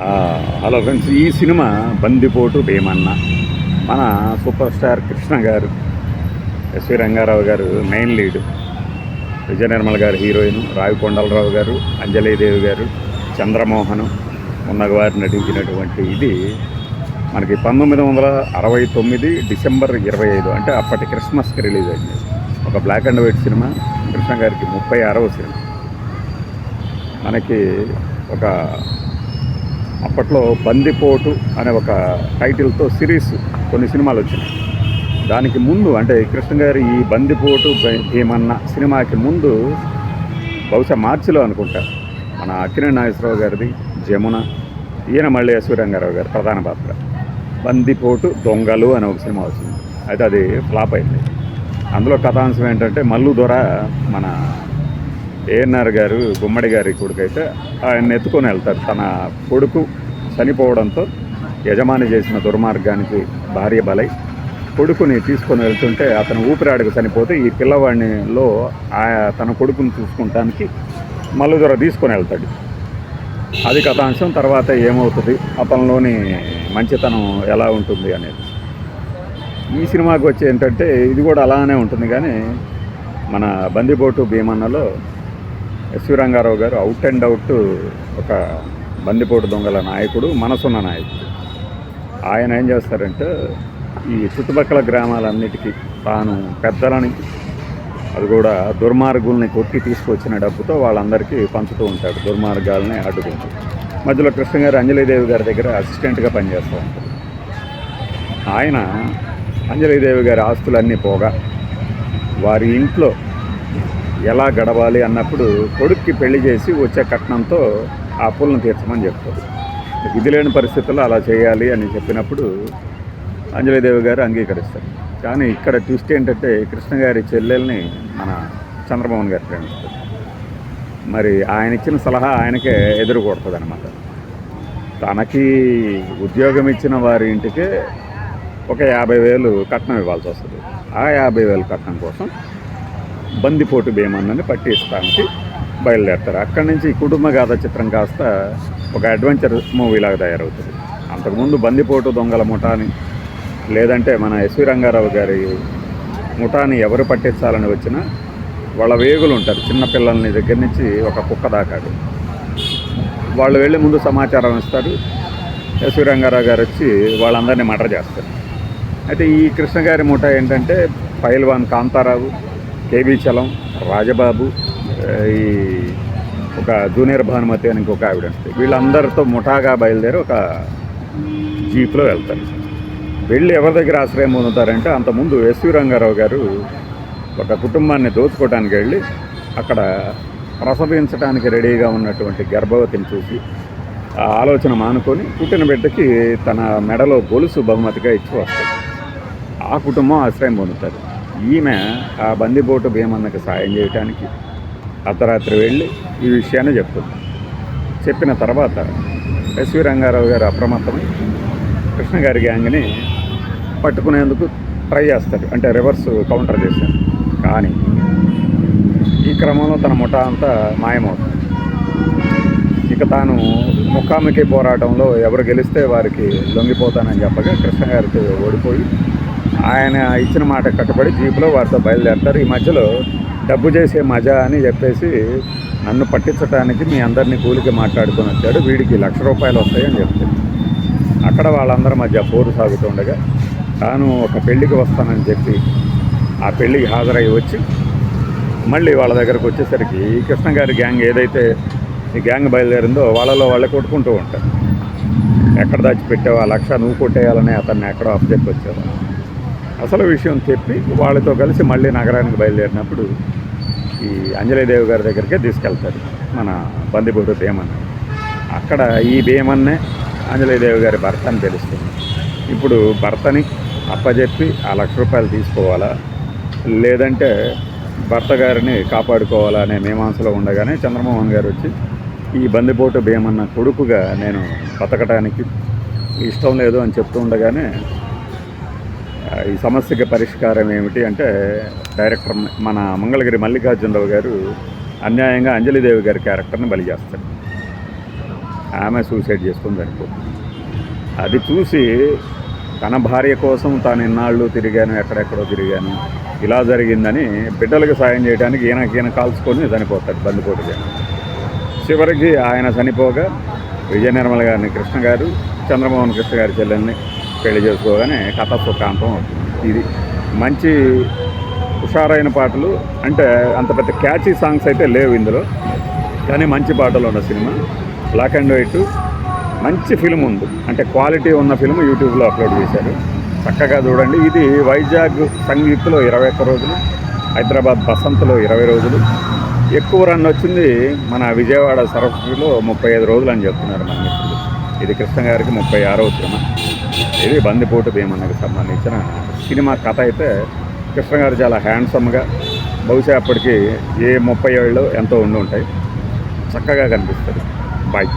Hello friends ఈ cinema బందిపోటు భీమన్న. మన సూపర్ స్టార్ కృష్ణ గారు ఎస్వి రంగారావు గారు మెయిన్ లీడ్. విజయ నిర్మల్ గారు హీరోయిన్ రావి కొండలరావు గారు అంజలీదేవి గారు చంద్రమోహన్ ఉన్నవారు నటించినటువంటి ఇది మనకి పంతొమ్మిది వందల అరవై తొమ్మిది డిసెంబర్ ఇరవై ఐదు అంటే అప్పటి క్రిస్మస్కి రిలీజ్ అయింది. ఒక black and white cinema Krishna గారికి ముప్పై ఆరవ సినిమా. మనకి ఒక అప్పట్లో బందిపోటు అనే ఒక టైటిల్తో సిరీస్ కొన్ని సినిమాలు వచ్చినాయి. దానికి ముందు అంటే కృష్ణ గారి ఈ బందిపోటు భీ- సినిమాకి ముందు బహుశా మార్చిలో అనుకుంటా. మన అక్కినే నాగేశ్వరరావు గారిది జమున ఈయన మళ్ళీ సూర్యంగారావు గారు ప్రధాన పాత్ర. బందిపోటు దొంగలు అనే ఒక సినిమా వచ్చింది. అయితే అది ఫ్లాప్ అయింది. అందులో కథాంశం ఏంటంటే మల్లు దొర మన ఏఎన్ఆర్ గారు గుమ్మడి గారి కొడుకైతే ఆయన ఎత్తుకొని వెళ్తారు. తన కొడుకు చనిపోవడంతో యజమాని చేసిన దుర్మార్గానికి భార్య బలై కొడుకుని తీసుకొని వెళ్తుంటే అతను ఊపిరాడకు చనిపోతే ఈ పిల్లవాడిలో ఆ తన కొడుకుని చూసుకుంటానికి మల్లుదొర తీసుకొని వెళ్తాడు. అది కథాంశం. తర్వాత ఏమవుతుంది? అతనిలోని మంచితనం ఎలా ఉంటుంది అనేది. ఈ సినిమాకి వచ్చి ఏంటంటే ఇది కూడా అలానే ఉంటుంది కానీ మన బందిపోటు భీమన్నలో ఎస్వి రంగారావు గారు అవుట్ అండ్ అవుట్ ఒక బందిపోటు దొంగల నాయకుడు మనసున్న నాయకుడు. ఆయన ఏం చేస్తారంటే ఈ చుట్టుపక్కల గ్రామాలన్నిటికీ తాను పెద్దలని అది కూడా దుర్మార్గుల్ని కొట్టి తీసుకొచ్చిన డబ్బుతో వాళ్ళందరికీ పంచుతూ ఉంటాడు దుర్మార్గాలని అడ్డుకుంటూ. మధ్యలో కృష్ణ గారు అంజలిదేవి గారి దగ్గర అసిస్టెంట్గా పనిచేస్తూ ఉంటాడు. ఆయన అంజలిదేవి గారి ఆస్తులన్నీ పోగా వారి ఇంట్లో ఎలా గడవాలి అన్నప్పుడు కొడుక్కి పెళ్ళి చేసి వచ్చే కట్నంతో ఆ అప్పులను తీర్చమని చెప్తారు. విధి లేని పరిస్థితుల్లో అలా చేయాలి అని చెప్పినప్పుడు అంజలిదేవి గారు అంగీకరిస్తారు. కానీ ఇక్కడ ట్విస్ట్ ఏంటంటే కృష్ణ గారి చెల్లెల్ని మన చంద్రమోహన్ గారు ప్రేమిస్తారు. మరి ఆయన ఇచ్చిన సలహా ఆయనకే ఎదురుకొడుతుంది అనమాట తనకి ఉద్యోగం ఇచ్చిన వారి ఇంటికే ఒక యాభై వేలు కట్నం ఇవ్వాల్సి వస్తుంది. ఆ యాభై వేలు కట్నం కోసం బందిపోటు భీమన్నని పట్టిస్తానికి బయలుదేరుతారు. అక్కడి నుంచి కుటుంబ గాథ చిత్రం కాస్త ఒక అడ్వెంచర్ మూవీలాగా తయారవుతుంది. అంతకుముందు బందిపోటు దొంగల ముఠాని లేదంటే మన ఎస్వి రంగారావు గారి ముఠాని ఎవరు పట్టించాలని వచ్చినా వాళ్ళ వేగులు ఉంటారు. చిన్న పిల్లల్ని దగ్గర నుంచి ఒక కుక్క దాకాడు వాళ్ళు వెళ్ళి ముందు సమాచారం ఇస్తారు. ఎస్వి రంగారావు గారు వచ్చి వాళ్ళందరినీ మర్డర్ చేస్తారు. అయితే ఈ కృష్ణ గారి ఏంటంటే పైల్వాన్ కాంతారావు కేబీ చలం రాజబాబు ఈ ఒక జూనియర్ భానుమతి అని ఇంకొక ఆవిడ ఉంటుంది వీళ్ళందరితో ముఠాగా బయలుదేరి ఒక జీప్లో వెళ్తారు. వెళ్ళి ఎవరి దగ్గర ఆశ్రయం పొందుతారంటే అంతకుముందు ఎస్వి రంగారావు గారు ఒక కుటుంబాన్ని దోచుకోవడానికి వెళ్ళి అక్కడ ప్రసవించడానికి రెడీగా ఉన్నటువంటి గర్భవతిని చూసి ఆ ఆలోచన మానుకొని పుట్టిన బిడ్డకి తన మెడలో గొలుసు బహుమతిగా ఇచ్చి వస్తుంది ఆ కుటుంబం ఆశ్రయం పొందుతారు. ఈమె ఆ బందిపోటు భీమన్నకి సాయం చేయడానికి అర్ధరాత్రి వెళ్ళి ఈ విషయాన్ని చెప్తుంది. చెప్పిన తర్వాత ఎస్వి రంగారావు గారు అప్రమత్తమై కృష్ణ గారి గ్యాంగ్ని పట్టుకునేందుకు ట్రై చేస్తారు. అంటే రివర్స్ కౌంటర్ చేశారు. కానీ ఈ క్రమంలో తన ముఠా అంతా మాయమవుతుంది. ఇక తాను ముఖాముఖి పోరాటంలో ఎవరు గెలిస్తే వారికి లొంగిపోతానని చెప్పగా కృష్ణగారికి ఓడిపోయి ఆయన ఇచ్చిన మాట కట్టుబడి జీపులో వారితో బయలుదేరతారు. ఈ మధ్యలో డబ్బు చేసే మజా అని చెప్పేసి నన్ను పట్టించడానికి మీ అందరినీ కూలికి మాట్లాడుకొని వచ్చాడు. వీడికి లక్ష రూపాయలు వస్తాయని చెప్తాడు అక్కడ వాళ్ళందరి మధ్య పోరు సాగుతుండగా తాను ఒక పెళ్ళికి వస్తానని చెప్పి ఆ పెళ్ళికి హాజరై వచ్చి మళ్ళీ వాళ్ళ దగ్గరకు వచ్చేసరికి ఈ కృష్ణ గారి గ్యాంగ్ ఏదైతే ఈ గ్యాంగ్ బయలుదేరిందో వాళ్ళలో వాళ్ళే కొట్టుకుంటూ ఉంటారు. ఎక్కడ దాచిపెట్టావు? ఆ లక్ష నువ్వు కొట్టేయాలని అతన్ని ఎక్కడో అప్పచెప్పి వచ్చేవాళ్ళు అసలు విషయం చెప్పి వాళ్ళతో కలిసి మళ్ళీ నగరానికి బయలుదేరినప్పుడు ఈ అంజలిదేవి గారి దగ్గరికే తీసుకెళ్తారు మన బందిపూడి భీమన్న. అక్కడ ఈ భీమన్నే అంజలిదేవి గారి భర్త అని తెలుస్తుంది. ఇప్పుడు భర్తని అప్పచెప్పి ఆ లక్ష రూపాయలు తీసుకోవాలా? లేదంటే భర్త గారిని కాపాడుకోవాలా అనే మీమాంసలో ఉండగానే చంద్రమోహన్ గారు వచ్చి ఈ బందిపోటు భీమన్న కొడుకుగా నేను బతకడానికి ఇష్టం లేదు అని చెప్తూ ఉండగానే ఈ సమస్యకి పరిష్కారం ఏమిటి అంటే డైరెక్టర్ మన మంగళగిరి మల్లికార్జునరావు గారు అన్యాయంగా అంజలిదేవి గారి క్యారెక్టర్ని బలి చేస్తాడు ఆమె సూసైడ్ చేసుకుని చనిపోతుంది. అది చూసి తన భార్య కోసం తాను ఇన్నాళ్ళు తిరిగాను ఎక్కడెక్కడో తిరిగాను ఇలా జరిగిందని బిడ్డలకు సాయం చేయడానికి ఈయనకి కాల్చుకొని చనిపోతాడు బందిపోటు చివరికి ఆయన చనిపోగా విజయ నిర్మల గారిని కృష్ణ గారు చంద్రమోహన్ కృష్ణ గారి చెల్లెల్ని పెళ్ళి చేసుకోగానే కథ సుఖాంతం అవుతుంది. ఇది మంచి హుషారైన పాటలు. అంటే అంత పెద్ద క్యాచీ సాంగ్స్ అయితే లేవు ఇందులో. కానీ మంచి పాటలు ఉన్న సినిమా. బ్లాక్ అండ్ వైట్ మంచి ఫిల్మ్ ఉంది. అంటే క్వాలిటీ ఉన్న ఫిల్మ్ యూట్యూబ్లో అప్లోడ్ చేశారు. చక్కగా చూడండి. ఇది వైజాగ్ సంగీత్లో ఇరవై ఒక్క రోజులు. హైదరాబాద్ బసంత్లో ఇరవై రోజులు. ఎక్కువ రన్ వచ్చింది మన విజయవాడ సరస్వతిలో ముప్పై ఐదు రోజులు అని చెప్తున్నారు మన మిత్రులు ఇది కృష్ణ గారికి ముప్పై ఆరవ సినిమా. ఇది బందిపోటు భీమన్నకు సంబంధించిన సినిమా కథ అయితే కృష్ణ గారు చాలా హ్యాండ్సమ్గా బహుశా అప్పటికి ఏ ముప్పై ఏళ్ళు ఎంతో ఉండి ఉంటాయి. చక్కగా కనిపిస్తుంది. బాయ్.